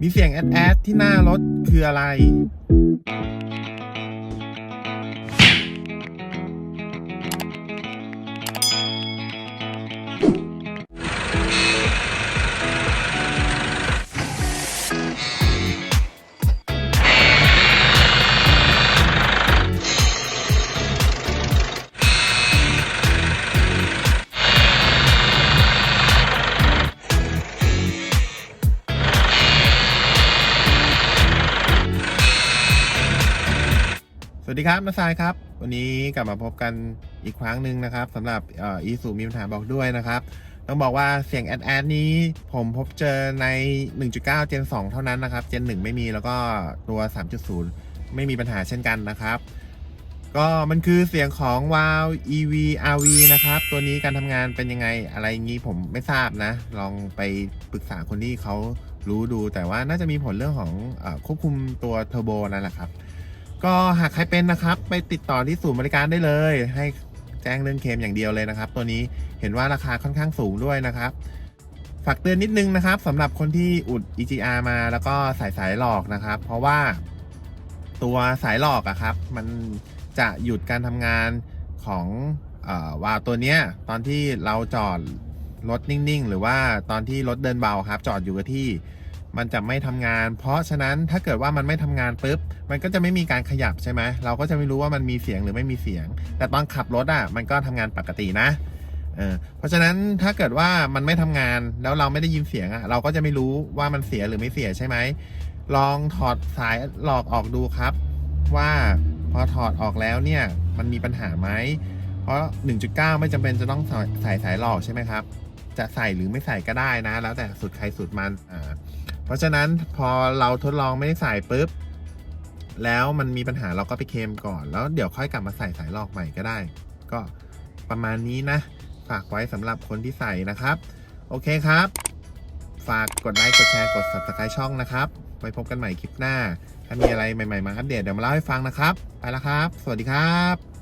มีเสียงแอดแอดที่หน้ารถคืออะไร ดีครับน้าซายครับ วันนี้กลับมาพบกันอีกครั้งหนึ่งนะครับสำหรับอีสูมีปัญหาบอกด้วยนะครับ ต้องบอกว่าเสียงแอดแอดนี้ผมพบเจอใน 1.9 Gen 2 เท่านั้นนะครับ Gen 1 ไม่มีแล้วก็ตัว 3.0 ไม่มีปัญหาเช่นกันนะครับ ก็มันคือเสียงของ w o w EV RV นะครับ ตัวนี้การทำงานเป็นยังไงอะไรงี้ผมไม่ทราบนะ ลองไปปรึกษาคนที่เขารู้ดู แต่ว่าน่าจะมีผลเรื่องของอควบคุมตัวเทอร์โบนั่นแหละครับ ก็หากใครเป็นนะครับ ไปติดต่อที่ศูนย์บริการได้เลย ให้แจ้งเรื่องเคลมอย่างเดียวเลยนะครับ ตัวนี้เห็นว่าราคาค่อนข้างสูงด้วยนะครับ ฝากเตือนนิดนึงนะครับสำหรับคนที่อุด EGR มาแล้วก็สายสายหลอกนะครับ เพราะว่าตัวสายหลอกอะครับ มันจะหยุดการทำงานของออวาล์วตัวเนี้ยตอนที่เราจอดรถนิ่งๆ หรือว่าตอนที่รถเดินเบาครับ จอดอยู่กับที่ มันจะไม่ทำงาน เพราะฉะนั้นถ้าเกิดว่ามันไม่ทำงานปุ๊บ มันก็จะไม่มีการขยับใช่ไหมเราก็จะไม่รู้ว่ามันมีเสียงหรือไม่มีเสียง แต่ตอนขับรถอะมันก็ทำงานปกตินะเออเพราะฉะนั้นถ้าเกิดว่ามันไม่ทำงานแล้วเราไม่ได้ยินเสียงอะเราก็จะไม่รู้ว่ามันเสียหรือไม่เสียใช่ไหมลองถอดสายหลอกออกดูครับ ว่าพอถอดออกแล้วเนี่ยมันมีปัญหาไหมเพราะ 1.9 ไม่จำเป็นจะต้องใส่ใส่สายหลอกใช่ไหมครับ จะใส่หรือไม่ใส่ก็ได้นะ แล้วแต่สุดใครสุดมันอ่า เพราะฉะนั้นพอเราทดลองไม่ได้ใส่ปุ๊บ แล้วมันมีปัญหาเราก็ไปเคมก่อน แล้วเดี๋ยวค่อยกลับมาใส่สายหลอกใหม่ก็ได้ ก็ประมาณนี้นะ ฝากไว้สำหรับคนที่ใส่นะครับ โอเคครับ ฝากกดไลค์กดแชร์กด subscribe ช่องนะครับ ไว้พบกันใหม่คลิปหน้า ถ้ามีอะไรใหม่ๆมาอัปเดตเดี๋ยวมาเล่าให้ฟังนะครับ ไปแล้วครับ สวัสดีครับ